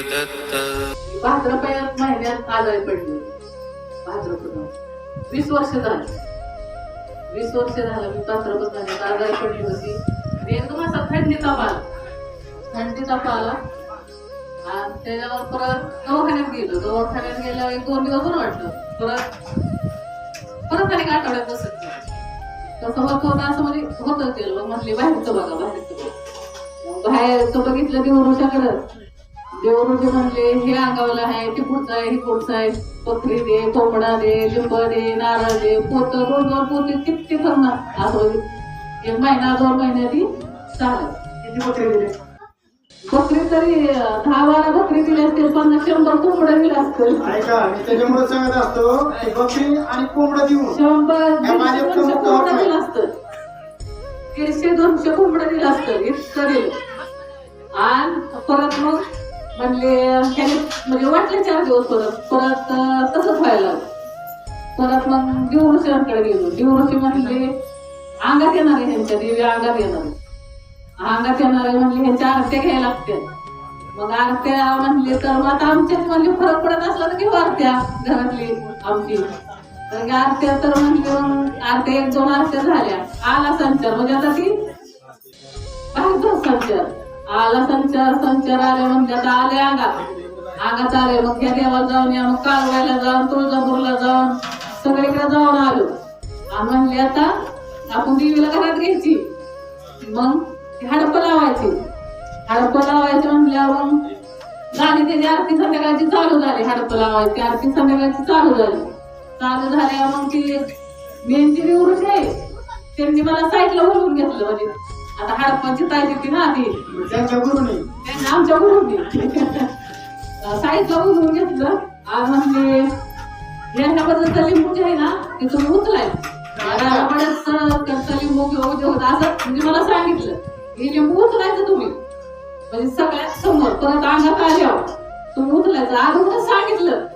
दत्त भाद्रपयात महिन्यात आजारी पडली. भाद्रपद वीस वर्ष झाली. वीस वर्ष झालं मी भाद्रपद महिन्यात आजारी पडली होती. आणि एकदम असा थंडी ताप आला थंडी ताप आला आणि त्याच्यावर परत दवाखान्यात गेलो. दवाखान्यात गेल्यावर एक दोन दिवस बरं वाटलं. परत परत आणि आठवड्यात बसत गेलं. तसं होत होतं असं म्हणजे होतं गेलं. मग बाहेरचं बघा बाहेरचं बघा. बाहेरचं बघितलं की देवरुच्याकडं देवरुचे म्हणले हे अंगावलं आहे ते पुढचं आहे हे पुढचं आहे. पत्री दे कोंबडा दे लिंब दे नारळ दे पोत दोन दोन पोते किती करणार असं म्हणजे एक महिना दोन किती पत्रे दिले? बकरी तरी दहा बारा बकरी दिली असतील पन्नास शंभर कोंबड्या दिल्या असतील. त्याच्यामुळे सांगत असतो बकरी आणि कोंबडा देऊन. शंभर गावात दिलं असतं दीडशे दोनशे कोंबड्या दिलं असतं इतकं दिलं. आणि परत मग म्हणले ह्याने म्हणजे, म्हणजे वाटले चार दिवस परत परत तसंच व्हायला परत मग दिवरुषांकडे गेलो. देवऋषी म्हणले अंगात येणार आहे ह्यांच्या देवी अंगात येणार अंगात येणार आहे म्हणले ह्यांच्या आरत्या घ्यायला लागते मग आरत्या म्हणले तर मग आता आमच्यात म्हणजे फरक पडत असला तर घेऊ आरत्या घरातली आमची. आरत्या तर म्हणजे मग आरत्या एक दोन आरत्या झाल्या. आला संचार. म्हणजे आता ती बाहेरचा संचार. आला संचार संचार आले म्हणजे आता आले अंगात अंगात आले मग त्या देवाला जाऊन या मग कालवायला जाऊन तुळजापूरला जाऊन सगळीकडे जाऊन आलो. म्हणले आता आपण देवीला घरात घ्यायची. मग हडप लावायची. हडप लावायची म्हणल्यावर मग झाली त्याची आरती संध्याकाळची चालू झाली. हडप लावायची आरती संध्याकाळची चालू झाली. चालू झाल्या मग ती मेनची निवडून आहे त्यांनी मला साईडला बोलवून घेतलं म्हणजे आता हडपाची ताजी ती ना ती त्यांच्या गुरुनी त्यांनी आमच्या गुरुंनी साईडला बोलवून घेतलं. आणि म्हणले यांच्याबद्दल लिंबू जे आहे ना ते तुम्ही उचलाय. लिंबू घेऊ घेऊ असं म्हणजे मला सांगितलं. हे लिंबू उचलायचं तुम्ही. म्हणजे सगळ्यात समोर परत अंगात आल्यावर. तुम्ही उचलायचं. अगोदरच सांगितलं.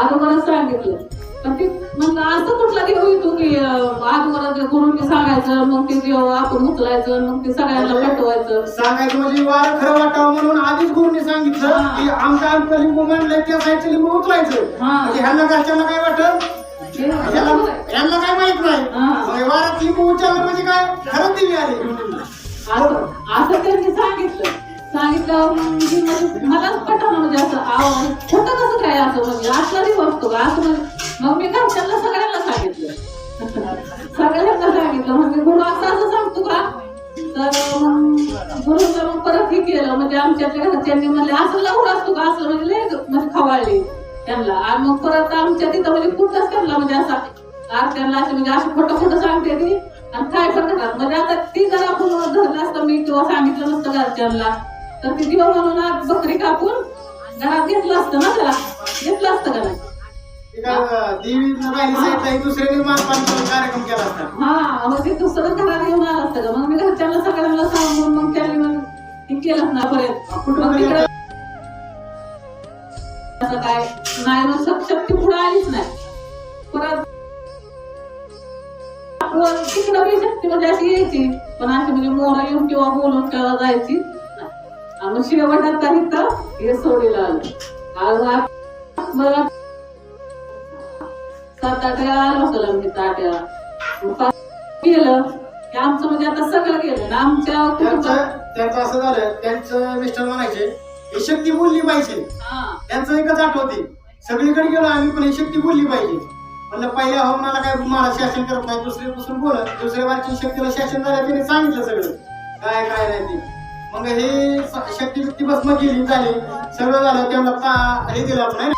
अगोदरच सांगितलं. पण ते म्हणलं असं कुठला देव येतो की अगोदर गुरुंनी सांगायचं मग ते देव आपण उचलायचं मग ते सगळ्यांना पेटवायचं. सांगायचं म्हणजे वार खरं वाटावं म्हणून आधीच गुरुनी सांगितलं. की आमच्या आमचं लिंबू म्हणलंय त्या साईडचं लिंबू उचलायचं. म्हणजे ह्यांना घरच्यांना काय वाटत. यांना काय माहीत नाही. मग वारात लिंबू उचललं म्हणजे काय? खरंच देवी आली. असं त्यांनी सांगितलं. मी म्हणजे मलाच पटवलं म्हणजे असं आव खोटं कसं काय असं म्हणजे? असला नाही बसतो का? असं म्हणजे मग मी घरच्यांना सगळ्यांना सांगितलं. सगळ्यांना सांगितलं. म्हणजे गुरु असं असं सांगतो का? तर मग गुरुचं मग परत हे केलं म्हणजे आमच्या घरच्यांनी म्हणले असं लवकर असतो का? असं म्हणजे लय म्हणजे खवाळली त्यांना. आणि मग परत आमच्या तिथं म्हणजे कुठंच त्यांना म्हणजे असा आरत्यांना असे म्हणजे असं खोटं खोटं सांगते ती. आणि काय पण करतात? म्हणजे आता ती जर आपण धरलं असतं मी किंवा सांगितलं नसतं घरच्यांना तर ती दिवस म्हणून आज बकरी कापून घरात घेतलं असतं ना त्याला. कार्यक्रम केला असता. हा मग ते दुसरं घरात घेऊन आलं असतं का? मग मी घरच्यांना सगळ्यांना सांगून मग त्यांनी मग केलं ना तिकडं असं काय? नाही मग श- शक्ती पुढे आलीच नाही. परत तिकडं बी शक्ती म्हणजे अशी यायची. पण अशी म्हणजे मोर येऊन किंवा बोलून किंवा जायची. मग शेवटात तर इथं हे सोडीला आलं. आज मला सात आठ वेळा आलो असेल आठ वेळा मग गेलं आमचं म्हणजे आता सगळं गेलं ना आमच्या कुटुंबात त्यांचं त्यांचं असं झालं त्यांचं मिस्टर म्हणायचे ही शक्ती बोलली पाहिजे. हा त्यांचं एकच आठवते. सगळीकडे गेलो आम्ही पण ही शक्ती बोलली पाहिजे. म्हणलं पहिल्या हवामानाला काय मला शासन करत नाही दुसऱ्यापासून बोलत. दुसऱ्या बारची शक्तीला शासन झालं त्याने सांगितलं सगळं. काय काय नाही ते. मग हे स- शक्ती शक्ती भस्म गेली झाली. सगळं झालं त्यांना हे दिलं आपण है ना?